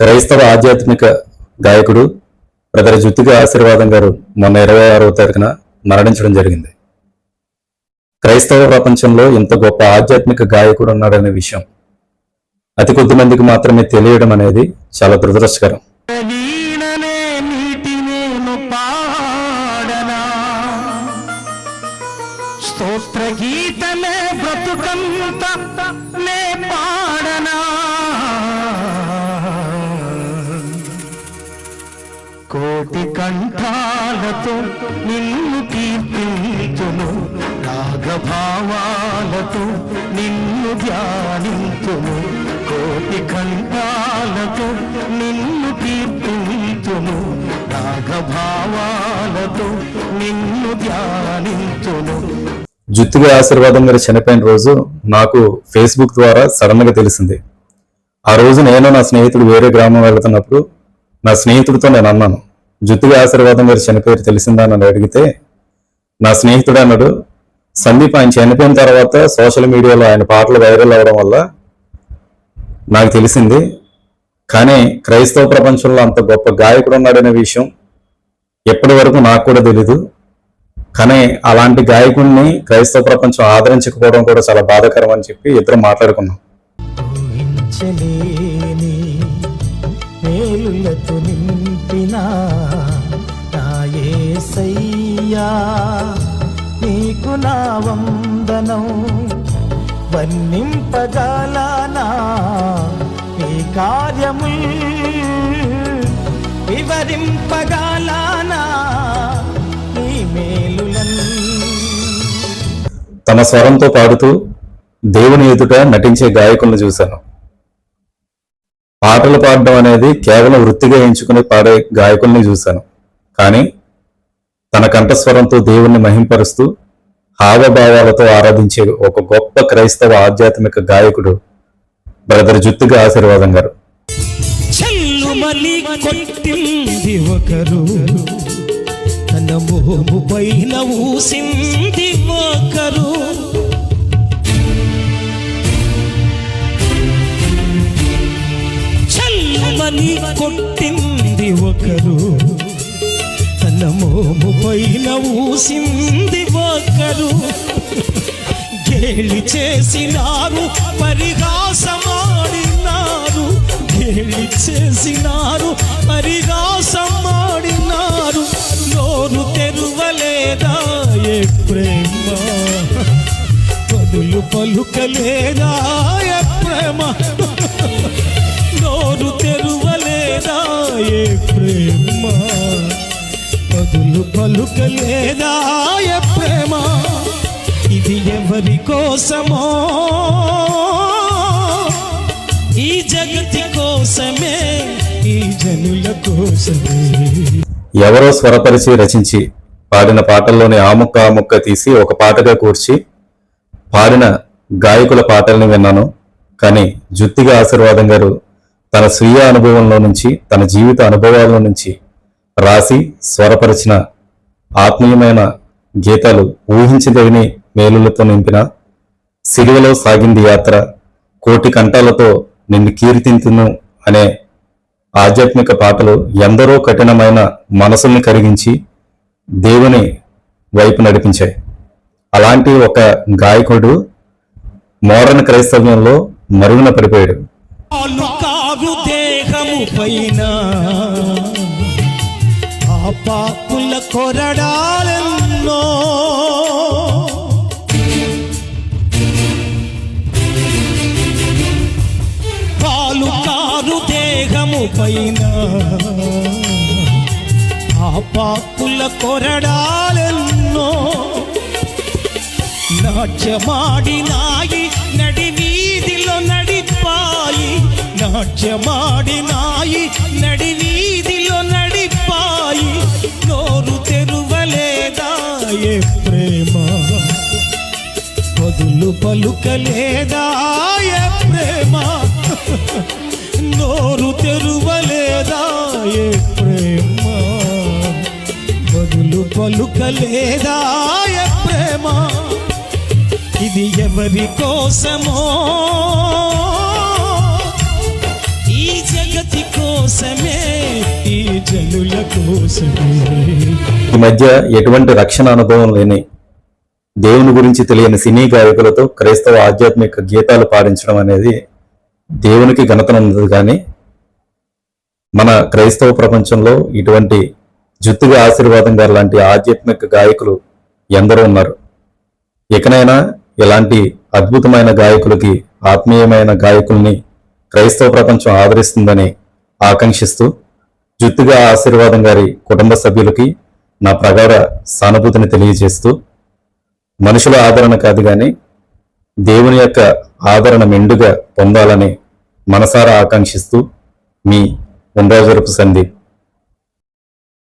క్రైస్తవ ఆధ్యాత్మిక గాయకుడు బ్రదర్ జుత్తిగా ఆశీర్వాదం గారు మొన్న ఇరవై ఆరవ తారీఖున మరణించడం జరిగింది. క్రైస్తవ ప్రపంచంలో ఇంత గొప్ప ఆధ్యాత్మిక గాయకుడు ఉన్నాడనే విషయం అతి కొద్ది మందికి మాత్రమే తెలియడం అనేది చాలా దురదృష్టకరం. స్తోత్ర గీతమే బ్రతుకంత నే కోటి కంఠాలతో నిన్ను కీర్తించును రాగభావాలతో నిన్ను ధ్యానించును. కోటి కంఠాలతో నిన్ను కీర్తించును రాగభావాలతో నిన్ను ధ్యానించును. జుత్తుగా ఆశీర్వాదం గారు చనిపోయిన రోజు నాకు ఫేస్బుక్ ద్వారా సడన్గా తెలిసింది. ఆ రోజు నేను నా స్నేహితుడు వేరే గ్రామం వెళ్తున్నప్పుడు నా స్నేహితుడితో నేను అన్నాను జుత్తుగా ఆశీర్వాదం గారు చనిపోయారు తెలిసిందా నన్ను అడిగితే నా స్నేహితుడు అన్నాడు సందీప్ ఆయన చనిపోయిన తర్వాత సోషల్ మీడియాలో ఆయన పాటలు వైరల్ అవ్వడం వల్ల నాకు తెలిసింది. కానీ క్రైస్తవ ప్రపంచంలో అంత గొప్ప గాయకుడు ఉన్నాడనే విషయం ఎప్పటి వరకు నాకు కూడా తెలీదు. కానీ అలాంటి గాయకుడిని క్రైస్తవ ప్రపంచం ఆదరించకపోవడం కూడా చాలా బాధాకరం అని చెప్పి ఇద్దరు మాట్లాడుకున్నాం. నింపినా ఏసయ్యా నీకు నా వందనం. వర్ణింపగలనా నీ కార్యము వివరింపగలనా నీ మేలులను తమ స్వరంతో పాడుతూ దేవుని ఎదుట నటించే గాయకులను చూశాను. పాటలు పాడడం అనేది కేవలం వృత్తిగా ఎంచుకుని పాడే గాయకుల్ని చూశాను. కానీ తన కంఠస్వరంతో దేవుణ్ణి మహింపరుస్తూ హావభావాలతో ఆరాధించే ఒక గొప్ప క్రైస్తవ ఆధ్యాత్మిక గాయకుడు బ్రదర్ జుత్తుగా ఆశీర్వాదం గారు. కొట్టింది ఒకరు. తన పైన ఊసింది ఒకరు. కొట్టింది ఒకరు. తన మోము పైన ఊసింది ఒకరు. గేలి చేసినారు పరిహాసమాడినారు. గేలి చేసినారు పరిహాసమాడినారు. నోరు తెరువలేదా ఏ ప్రేమ? పదులు పలుకలేదా ఏ ప్రేమ? నోరు తెరువలేదా ఏ ప్రేమ పదులు ప్రేమ? ఇది ఎవరి కోసమో? ఈ జగతి కోసమే ఈ జనుల కోసమే. ఎవరో స్వరపరిచి రచించి పాడిన పాటల్లోని ఆముక్క ఆముక్క తీసి ఒక పాటగా కూర్చి పాడిన గాయకుల పాటల్ని విన్నాను. కానీ జుత్తిగా ఆశీర్వాదం గారు తన స్వీయ అనుభవంలో నుంచి తన జీవిత అనుభవాల నుంచి రాసి స్వరపరిచిన ఆత్మీయమైన గీతాలు ఊహించదగిని మేలులతో నింపిన సిలువలో సాగింది యాత్ర కోటి కంఠాలతో నిన్ను కీర్తింతును అనే ఆధ్యాత్మిక పాటలు ఎందరో కఠినమైన మనసుల్ని కరిగించి దేవుని వైపు నడిపించాయి. అలాంటి ఒక గాయకుడు మోడర్న్ క్రైస్తవ్యంలో మరుగున పడిపోయాడు. దేహము పైన ఆ కొరడాలెన్నో. పాలు కారు దేహము పైన ఆ పాకుల కొరడాలెన్నో. నాట్యమాడినాయి నడి వీధిలో నడిపాయి. నాట్యమాడినాయి నడి వీధి పదులు పలుకలేదా? ఏ ప్రేమ? నోరు తెరువలేదా? ఏ ప్రేమ? బదులు పలుకలేదా? ఏ ప్రేమ? ఇది ఎవరి కోసమో? ఈ జగతి కోసమే ఈ జనుల కోసమే. ఈ మధ్య ఎటువంటి రక్షణ అనుభవం లేని దేవుని గురించి తెలియని సినీ గాయకులతో క్రైస్తవ ఆధ్యాత్మిక గీతాలు పాడించడం అనేది దేవునికి ఘనతనున్నది కానీ మన క్రైస్తవ ప్రపంచంలో ఇటువంటి జుత్తుగా ఆశీర్వాదం గారు లాంటి ఆధ్యాత్మిక గాయకులు ఎందరో ఉన్నారు. ఇకనైనా ఇలాంటి అద్భుతమైన గాయకులకి ఆత్మీయమైన గాయకుల్ని క్రైస్తవ ప్రపంచం ఆదరిస్తుందని ఆకాంక్షిస్తూ జుత్తుగా ఆశీర్వాదం గారి కుటుంబ సభ్యులకి నా ప్రగాఢ సానుభూతిని తెలియజేస్తూ మనుషుల ఆదరణ కాదు గాని దేవుని యొక్క ఆదరణ మెండుగా పొందాలని మనసారా ఆకాంక్షిస్తూ మీ ఉండ్రాజరపు సందీప్